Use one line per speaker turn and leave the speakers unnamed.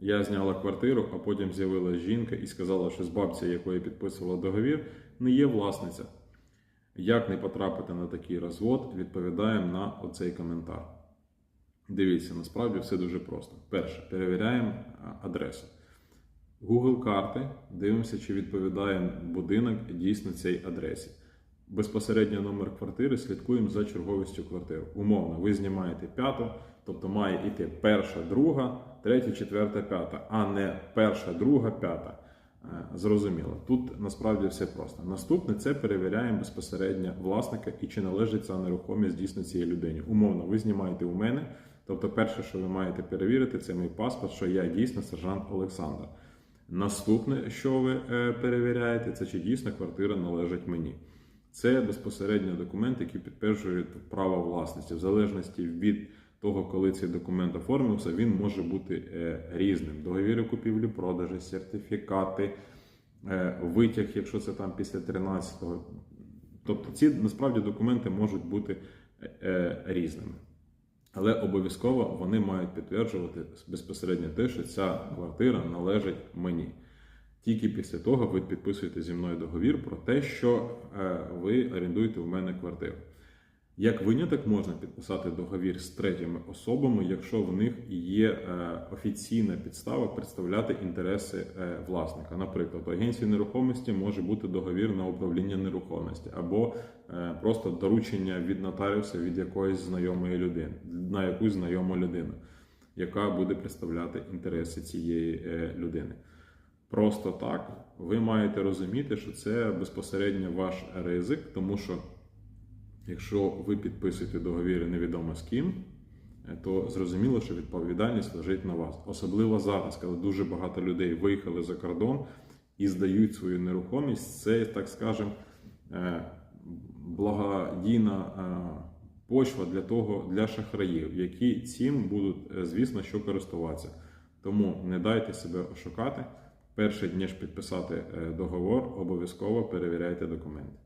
Я зняла квартиру, а потім з'явилася жінка і сказала, що з бабця, якої підписувала договір, не є власниця. Як не потрапити на такий розвод, відповідаємо на оцей коментар. Дивіться, насправді все дуже просто. Перше, перевіряємо адресу. Google карти, дивимося, чи відповідає будинок дійсно цій адресі. Безпосередньо номер квартири слідкуємо за черговістю квартир. Умовно, ви знімаєте п'яту, тобто має йти перша, друга, третя, четверта, п'ята, а не перша, друга, п'ята. Е, Зрозуміло. Тут насправді все просто. Наступне це перевіряємо безпосередньо власника і чи належить ця нерухомість дійсно цій людині. Умовно, ви знімаєте у мене. Тобто, перше, що ви маєте перевірити, це мій паспорт, що я дійсно сержант Олександр. Наступне, що ви е, перевіряєте, це чи дійсно квартира належить мені. Це безпосередньо документ, який підтверджує право власності. В залежності від того, коли цей документ оформився, він може бути е, різним. Договіри купівлі-продажі, сертифікати, е, витяг, якщо це там після 13-го. Тобто ці насправді документи можуть бути е, різними. Але обов'язково вони мають підтверджувати безпосередньо те, що ця квартира належить мені. Тільки після того ви підписуєте зі мною договір про те, що е, ви орендуєте в мене квартиру. Як виняток можна підписати договір з третіми особами, якщо в них є е, офіційна підстава представляти інтереси е, власника. Наприклад, у агенції нерухомості може бути договір на управління нерухомості або просто доручення від нотаріуса від якоїсь знайомої людини на якусь знайому людину, яка буде представляти інтереси цієї людини. Просто так ви маєте розуміти, що це безпосередньо ваш ризик, тому що якщо ви підписуєте договір невідомо з ким, е, то зрозуміло, що відповідальність лежить на вас. Особливо зараз, коли дуже багато людей виїхали за кордон і здають свою нерухомість, це, так скажемо, е, благодійна е, почва для того для шахраїв, які цим будуть, звісно, що користуватися. Тому не дайте себе ошукати. Перше ніж підписати е, договор, обов'язково перевіряйте документи.